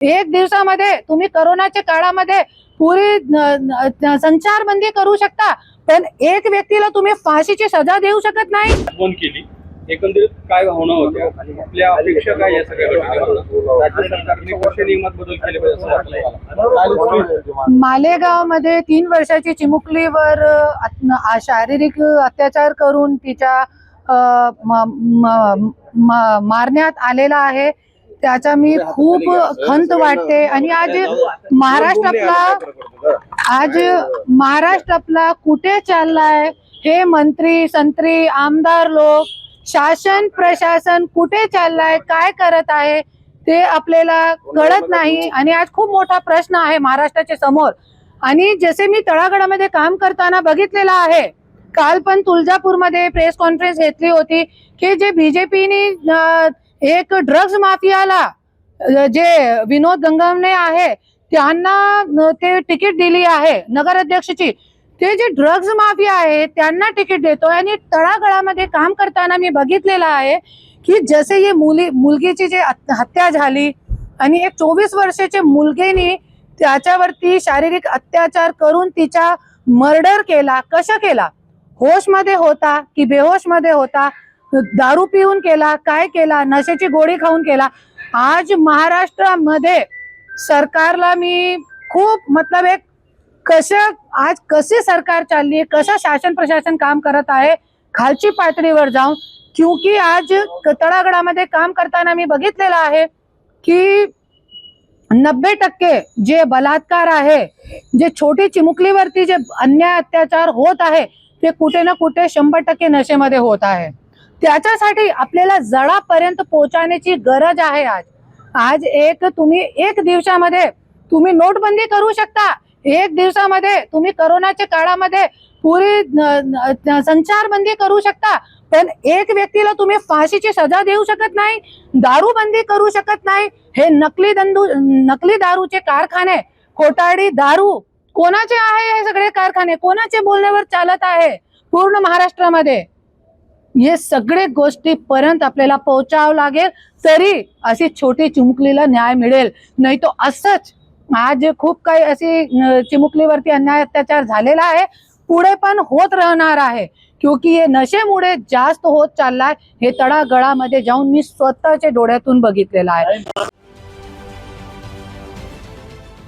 एक दिवसामध्ये तुम्ही करोनाच्या काळामध्ये पुरी संचारबंदी करू शकता पण एक व्यक्तीला तुम्ही फाशीची सजा देऊ शकत नाही. केली. एकंदरीत काय भावना होत्या? आणि आपल्या अपेक्षा काय या सगळ्या घटनेवर राज्य सरकारने कृषी नियमात बदल केले पाहिजे असं वाटतंय? मालेगावमध्ये तीन वर्षाची चिमुकलीवर अ, अत- आ- शारीरिक अत्याचार करून तिच्या अ, म- म- म- मारण्यात आलेला आहे. त्याचा मी खूप खंत वाटते. आणि आज महाराष्ट्र आपला आज महाराष्ट्र आपला कुठे चाललाय हे मंत्री संत्री आमदार लोक शासन प्रशासन कुठे चाललाय काय करत आहे ते आपल्याला कळत नाही. आणि आज खूप मोठा प्रश्न आहे महाराष्ट्राच्या समोर. आणि जसे मी तळागडामध्ये काम करताना बघितलेलं आहे काल पण तुळजापूरमध्ये प्रेस कॉन्फरन्स घेतली होती की जे बीजेपीने एक ड्रग्ज माफियाला जे विनोद गंगमने आहे त्यांना ते तिकीट दिली आहे नगराध्यक्षची. ते जे ड्रग्ज माफिया आहे त्यांना तिकीट देतोय आणि तळागळामध्ये काम करताना मी बघितलेलं आहे की जसे ही मुली मुलगीची जे हत्या झाली आणि एक चोवीस वर्षाचे मुलगेनी त्याच्यावरती शारीरिक अत्याचार करून तिचा मर्डर केला. कशा केला? होशमध्ये होता की बेहोशमध्ये होता दारू पिऊन केला काय केला नशेची गोळी खाऊन केला. आज महाराष्ट्रामध्ये सरकारला मी खूप मतलब एक कसं आज कसे सरकार चालली आहे कसं शासन प्रशासन काम करत आहे खालची पातळीवर जाऊन क्योंकि आज तळागडामध्ये काम करताना मी बघितलेलं आहे की नब्बे टक्के जे बलात्कार आहे जे छोटी चिमुकलीवरती जे अन्याय अत्याचार होत आहे ते कुठे ना कुठे शंभर टक्के नशेमध्ये होत आहे. त्याच्यासाठी आपल्याला जळापर्यंत पोहोचण्याची गरज आहे आज. आज एक तुम्ही एक दिवसामध्ये तुम्ही नोटबंदी करू शकता. एक दिवसामध्ये तुम्ही करोनाच्या काळामध्ये पुरी संचारबंदी करू शकता. पण एक व्यक्तीला तुम्ही फाशीची सजा देऊ शकत नाही दारूबंदी करू शकत नाही. हे नकली दंदू नकली दारूचे कारखाने खोटाडी दारू कोणाचे आहे हे सगळे कारखाने? कोणाचे बोलण्यावर चालत आहे? पूर्ण महाराष्ट्रामध्ये. हे सगळे गोष्टी पर्यंत आपल्याला पोहोचावं लागेल तरी अशी छोटी चिमुकलीला न्याय मिळेल. नाही तो असंच आज खूप काही अशी चिमुकलीवरती अन्याय अत्याचार झालेला आहे. पुढे पण होत राहणार आहे. क्योंकि हे नशेमुळे जास्त होत चाललाय. हे तडागळामध्ये जाऊन मी स्वतःच्या डोळ्यातून बघितलेलं आहे.